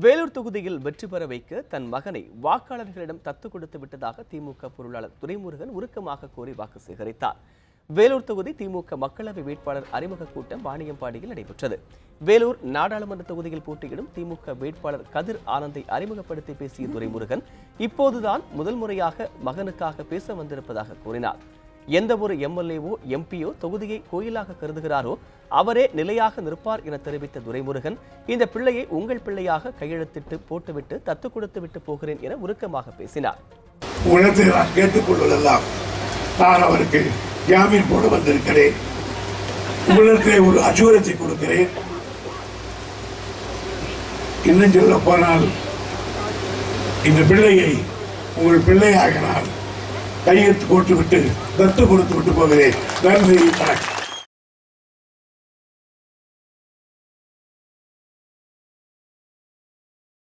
வேலூர் தொகுதியில் வெற்றி பெற வைக்க தன் மகனை வாக்காளர்களிடம் தத்து கொடுத்து விட்டதாக திமுக பொருளாளர் துரைமுருகன் உருக்கமாக கோரி வாக்கு சேகரித்தார். வேலூர் தொகுதி திமுக மக்களவை வேட்பாளர் அறிமுக கூட்டம் வாணியம்பாடியில் நடைபெற்றது. வேலூர் நாடாளுமன்ற தொகுதியில் போட்டியிடும் திமுக வேட்பாளர் கதிர் ஆனந்தை அறிமுகப்படுத்தி பேசிய துரைமுருகன் இப்போதுதான் முதல் முறையாக மகனுக்காக பேச வந்திருப்பதாக கூறினார். எந்த ஒரு எம்எல்ஏவோ எம்பியோ தொகுதியை கோயிலாக கருதுகிறாரோ அவரே நிலையாக நிற்பார் என தெரிவித்த துரைமுருகன் இந்த பிள்ளையை உங்கள் பிள்ளையாக கையெழுத்திட்டு போட்டுவிட்டு தத்து கொடுத்து விட்டு போகிறேன் என உருக்கமாக பேசினார். உலகத்தை நான் கேட்டுக்கொள்வதெல்லாம் நான் அவருக்கு ஜாமீன் போட வந்திருக்கிறேன். உங்களிடத்திலே ஒரு அசூரத்தை கொடுக்கிறேன். இன்னும் சொல்ல போனால் இந்த பிள்ளையை உங்கள் பிள்ளையாக நான் கையெழுத்து போட்டுவிட்டு தத்து கொடுத்து விட்டு போகிறேன். நன்றி வணக்கம்.